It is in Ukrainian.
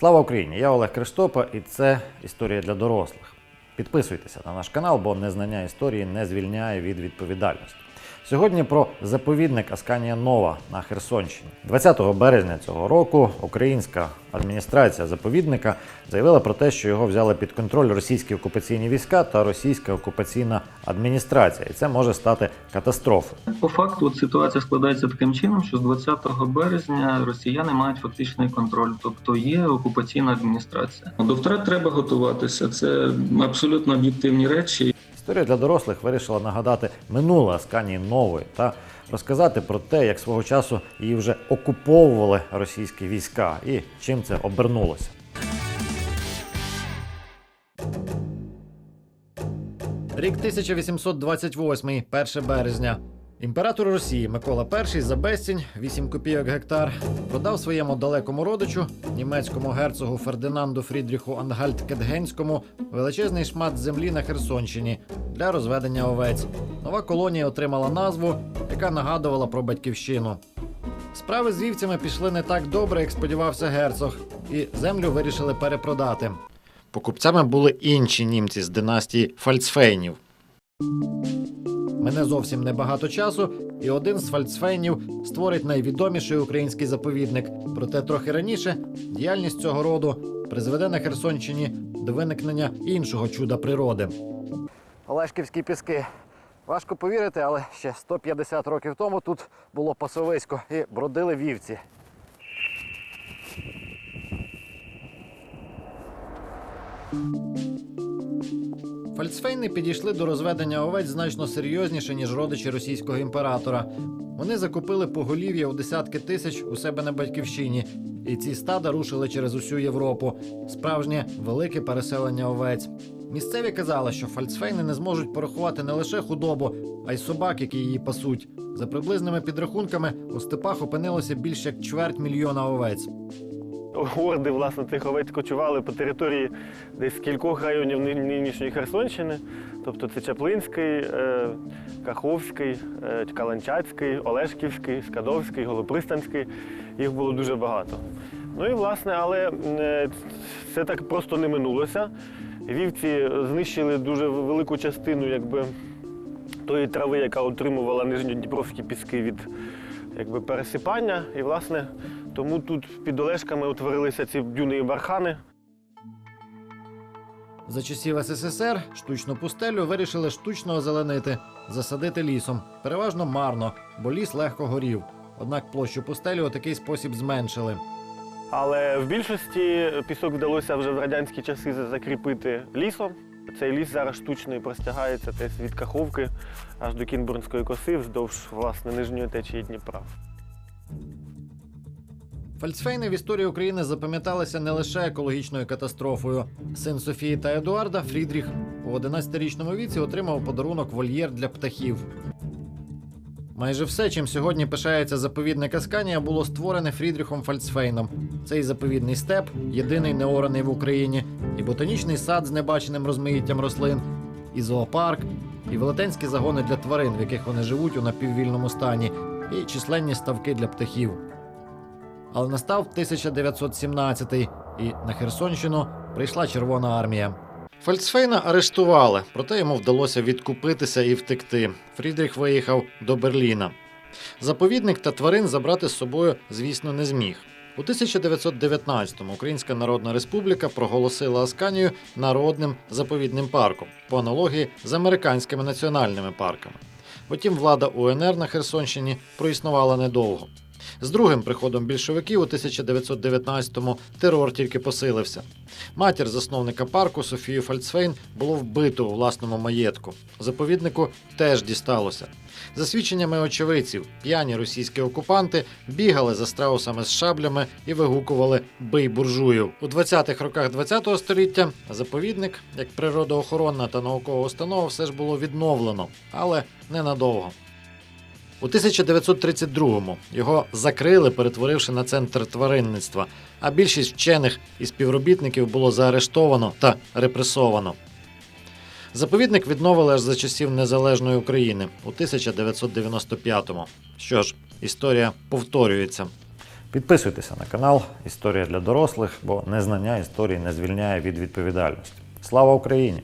Слава Україні! Я Олег Криштопа, і це історія для дорослих. Підписуйтеся на наш канал, бо незнання історії не звільняє від відповідальності. Сьогодні про заповідник Асканія Нова на Херсонщині. 20 березня цього року українська адміністрація заповідника заявила про те, що його взяли під контроль російські окупаційні війська та російська окупаційна адміністрація, і це може стати катастрофою. По факту от ситуація складається таким чином, що з 20 березня росіяни мають фактичний контроль, тобто є окупаційна адміністрація. До втрат треба готуватися. Це абсолютно об'єктивні речі. Історія для дорослих вирішила нагадати минуле Асканії Нової та розказати про те, як свого часу її вже окуповували російські війська і чим це обернулося. Рік 1828, 1 березня. Імператор Росії Микола І за безцінь 8 копійок гектар продав своєму далекому родичу, німецькому герцогу Фердинанду Фрідріху Ангальт-Кетгенському величезний шмат землі на Херсонщині для розведення овець. Нова колонія отримала назву, яка нагадувала про батьківщину. Справи з вівцями пішли не так добре, як сподівався герцог, і землю вирішили перепродати. Покупцями були інші німці з династії Фальцфейнів. Мене зовсім небагато часу, і один з фальцфейнів створить найвідоміший український заповідник. Проте трохи раніше діяльність цього роду призведе на Херсонщині до виникнення іншого чуда природи. Олешківські піски. Важко повірити, але ще 150 років тому тут було пасовисько і бродили вівці. Фальцфейни підійшли до розведення овець значно серйозніше, ніж родичі російського імператора. Вони закупили поголів'я у десятки тисяч у себе на батьківщині, і ці стада рушили через усю Європу. Справжнє велике переселення овець. Місцеві казали, що фальцфейни не зможуть порахувати не лише худобу, а й собак, які її пасуть. За приблизними підрахунками у степах опинилося більше як чверть мільйона овець. Орди власне цих овець кочували по території десь кількох районів нинішньої Херсонщини. Тобто це Чаплинський, е, Каховський, е, Каланчацький, Олешківський, Скадовський, Голопристанський. Їх було дуже багато. Ну і власне, але е, це так просто не минулося. Вівці знищили дуже велику частину якби, тої трави, яка отримувала нижньодніпровські піски від якби, пересипання. І, власне, тому тут під Олешками утворилися ці дюни і бархани. За часів СССР штучну пустелю вирішили штучно озеленити, засадити лісом. Переважно марно, бо ліс легко горів. Однак площу пустелю у такий спосіб зменшили. Але в більшості пісок вдалося вже в радянські часи закріпити лісом. Цей ліс зараз штучний простягається десь від Каховки аж до Кінбурнської коси вздовж власне нижньої течії Дніпра. Фальцфейни в історії України запам'яталися не лише екологічною катастрофою. Син Софії та Едуарда Фрідріх у 11-річному віці отримав подарунок вольєр для птахів. Майже все, чим сьогодні пишається заповідник Асканія, було створене Фрідріхом Фальцфейном. Цей заповідний степ, єдиний неораний в Україні, і ботанічний сад з небаченим розмаїттям рослин, і зоопарк, і велетенські загони для тварин, в яких вони живуть у напіввільному стані, і численні ставки для птахів. Але настав 1917-й, і на Херсонщину прийшла Червона армія. Фальцфейна арештували, проте йому вдалося відкупитися і втекти. Фрідріх виїхав до Берліна. Заповідник та тварин забрати з собою, звісно, не зміг. У 1919-му Українська Народна Республіка проголосила Асканію народним заповідним парком по аналогії з американськими національними парками. Втім, влада УНР на Херсонщині проіснувала недовго. З другим приходом більшовиків у 1919-му терор тільки посилився. Матір засновника парку Софію Фальцфейн було вбито у власному маєтку. Заповіднику теж дісталося. За свідченнями очевидців, п'яні російські окупанти бігали за страусами з шаблями і вигукували Бий буржуїв. У 20-х роках ХХ століття заповідник, як природоохоронна та наукова установа, все ж було відновлено, але ненадовго. У 1932-му його закрили, перетворивши на центр тваринництва, а більшість вчених і співробітників було заарештовано та репресовано. Заповідник відновили аж за часів Незалежної України у 1995-му. Що ж, історія повторюється. Підписуйтеся на канал Історія для дорослих, бо незнання історії не звільняє від відповідальності. Слава Україні!